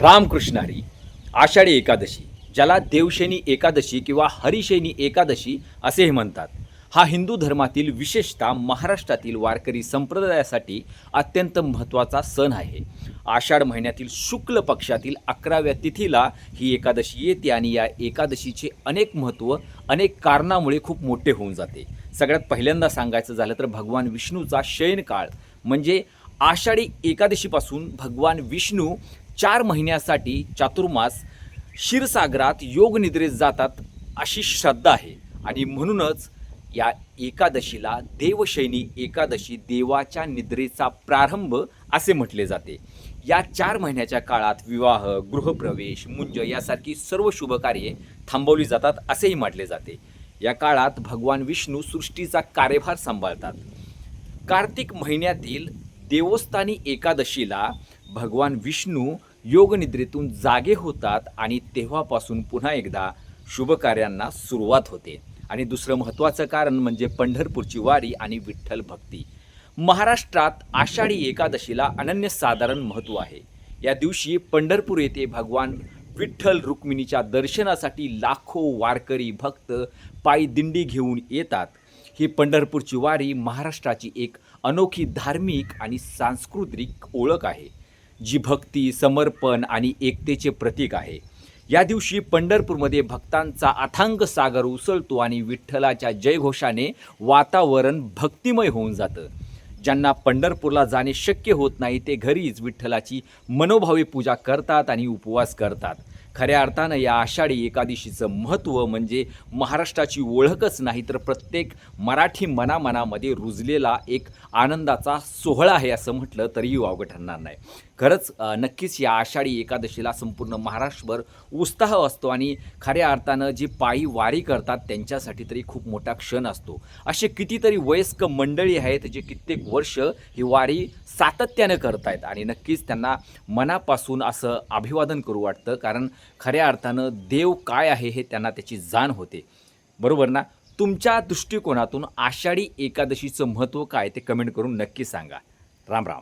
रामकृष्णारी आषाढी एकादशी ज्याला देवशैनी एकादशी किंवा हरिशैनी एकादशी असेही म्हणतात. हा हिंदू धर्मातील विशेषतः महाराष्ट्रातील वारकरी संप्रदायासाठी अत्यंत महत्त्वाचा सण आहे. आषाढ महिन्यातील शुक्ल पक्षातील अकराव्या तिथीला ही एकादशी येते आणि या एकादशीचे अनेक महत्त्व अनेक कारणामुळे खूप मोठे होऊन जाते. सगळ्यात पहिल्यांदा सांगायचं झालं तर भगवान विष्णूचा शयनकाळ म्हणजे आषाढी एकादशीपासून भगवान विष्णू चार महिन्यासाठी चातुर्मास क्षीरसागरात योगनिद्रेत जातात अशी श्रद्धा आहे. आणि म्हणूनच या एकादशीला देवशैनी एकादशी देवाच्या निद्रेचा प्रारंभ असे म्हटले जाते. या चार महिन्याच्या काळात विवाह गृहप्रवेश मुंज यासारखी सर्व शुभ कार्ये थांबवली जातात असेही म्हटले जाते. या काळात भगवान विष्णू सृष्टीचा कार्यभार सांभाळतात. कार्तिक महिन्यातील देवस्थानी एकादशीला भगवान विष्णू योगनिद्रेतून जागे होतात आणि तेव्हापासून पुन्हा एकदा शुभकार्यांना सुरुवात होते. आणि दुसरं महत्त्वाचं कारण म्हणजे पंढरपूरची वारी आणि विठ्ठल भक्ती. महाराष्ट्रात आषाढी एकादशीला अनन्यसाधारण महत्त्व आहे. या दिवशी पंढरपूर येथे भगवान विठ्ठल रुक्मिणीच्या दर्शनासाठी लाखो वारकरी भक्त पायी दिंडी घेऊन येतात. ही पंढरपूरची वारी महाराष्ट्राची एक अनोखी धार्मिक आणि सांस्कृतिक ओळख आहे. जी भक्ती समर्पण आणि एकतेचे प्रतीक आहे. या दिवशी पंढरपूरमध्ये भक्तांचा अथांग सागर उसळतो आणि विठ्ठलाच्या जयघोषाने वातावरण भक्तिमय होऊन जातं. ज्यांना पंढरपूरला जाणे शक्य होत नाही ते घरीच विठ्ठलाची मनोभावे पूजा करतात आणि उपवास करतात. खऱ्या अर्थानं या आषाढी एकादशीचं महत्त्व म्हणजे महाराष्ट्राची ओळखच नाही तर प्रत्येक मराठी मनामनामध्ये रुजलेला एक आनंदाचा सोहळा आहे असं म्हटलं तरीही वावगं ठरणार नाही. खरंच नक्कीच या आषाढी एकादशीला संपूर्ण महाराष्ट्रभर उत्साह असतो आणि खऱ्या अर्थानं जी पायी वारी करतात त्यांच्यासाठी तरी खूप मोठा क्षण असतो. असे कितीतरी वयस्क मंडळी आहेत जे कित्येक वर्ष ही वारी सातत्यानं करतायत आणि नक्कीच त्यांना मनापासून असं अभिवादन करू वाटतं. कारण खऱ्या अर्थानं देव काय आहे हे त्यांना त्याची जाण होते. बरोबर ना? तुमच्या दृष्टिकोनातून आषाढी एकादशीचं महत्त्व काय ते कमेंट करून नक्की सांगा. राम राम.